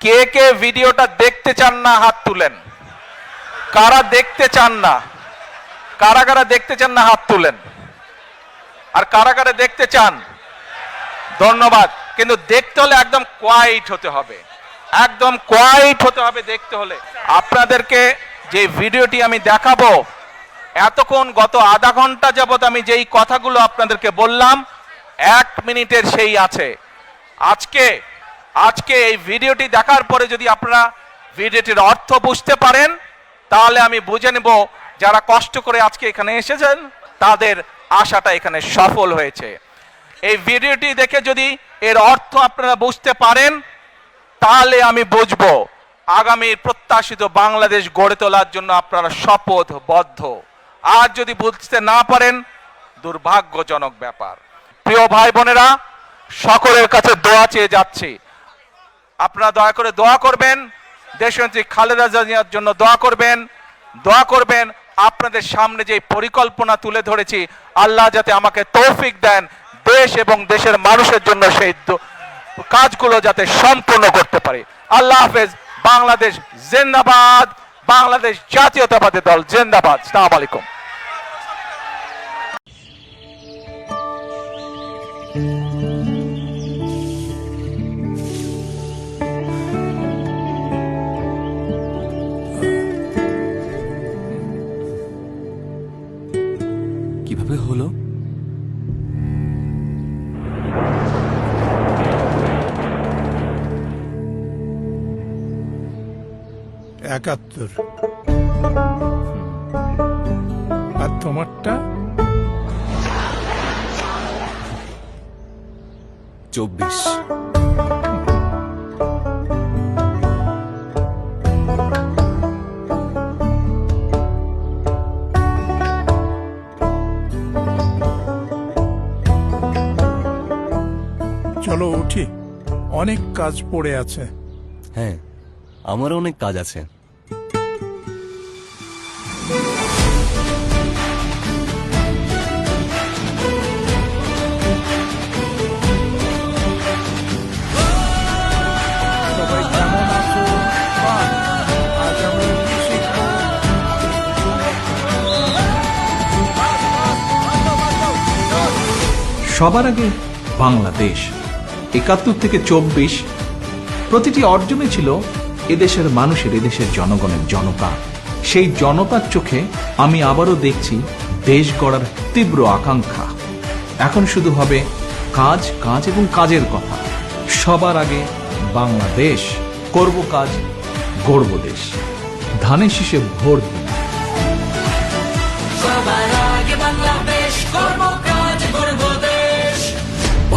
কে কে ভিডিওটা দেখতে চান না হাত তুলেন? কারা দেখতে চান না? কারা কারা দেখতে চান না হাত তুলেন? আর কারা কারা দেখতে চান? ধন্যবাদ। কিন্তু দেখতে হলে একদম কোয়াইট হতে হবে। একদম কোয়াইট হতে হবে দেখতে হলে। আপনাদেরকে যে ভিডিওটি আমি দেখাবো, এতক্ষণ গত আধা ঘণ্টা যাবত আমি যেই কথাগুলো আপনাদেরকে বললাম, এক মিনিটের সেই আছে। আজকে আজকে এই ভিডিওটি দেখার পরে যদি আপনারা ভিডিওটির অর্থ বুঝতে পারেন, তাহলে আমি বুঝে নেব যারা কষ্ট করে আজকে এখানে এসেছেন, তাদের আশাটা এখানে সফল হয়েছে। এই ভিডিওটি দেখে যদি এর অর্থ আপনারা বুঝতে পারেন, তাহলে আমি বুঝব আগামীর প্রত্যাশিত বাংলাদেশ গড়ে তোলার জন্য আপনারা শপথবদ্ধ। আর যদি বুঝতে না পারেন, দুর্ভাগ্যজনক ব্যাপার। প্রিয় ভাই বোনেরা, সকলের কাছে দোয়া চেয়ে যাচ্ছি। আপনারা দয়া করে দোয়া করবেন। দেশনেত্রী খালেদা জিয়ার জন্য দোয়া করবেন। দোয়া করবেন, আপনাদের সামনে যে পরিকল্পনা তুলে ধরেছি, আল্লাহ যাতে আমাকে তৌফিক দেন, দেশ এবং দেশের মানুষের জন্য সেই কাজগুলো যাতে সম্পূর্ণ করতে পারি। আল্লাহ হাফেজ, বাংলাদেশ জিন্দাবাদ, বাংলাদেশ জাতীয়তাবাদী দল জিন্দাবাদ। সালাম আলাইকুম। কীভাবে একাত্তর। আর তোমারটা? চব্বিশ। চলো উঠি। অনেক কাজ পড়ে আছে। হ্যাঁ আমারও অনেক কাজ আছে। সবার আগে বাংলাদেশ। একাত্তর থেকে চব্বিশ প্রতিটি অর্জনে ছিল এদেশের মানুষের, এদেশের জনগণের জনতা। সেই জনতার চোখে আমি আবারও দেখছি দেশ গড়ার তীব্র আকাঙ্ক্ষা। এখন শুধু হবে কাজ কাজ এবং কাজের কথা। সবার আগে বাংলাদেশ, করব কাজ, গড়ব দেশ। ধানের শীষে ভোট দিন।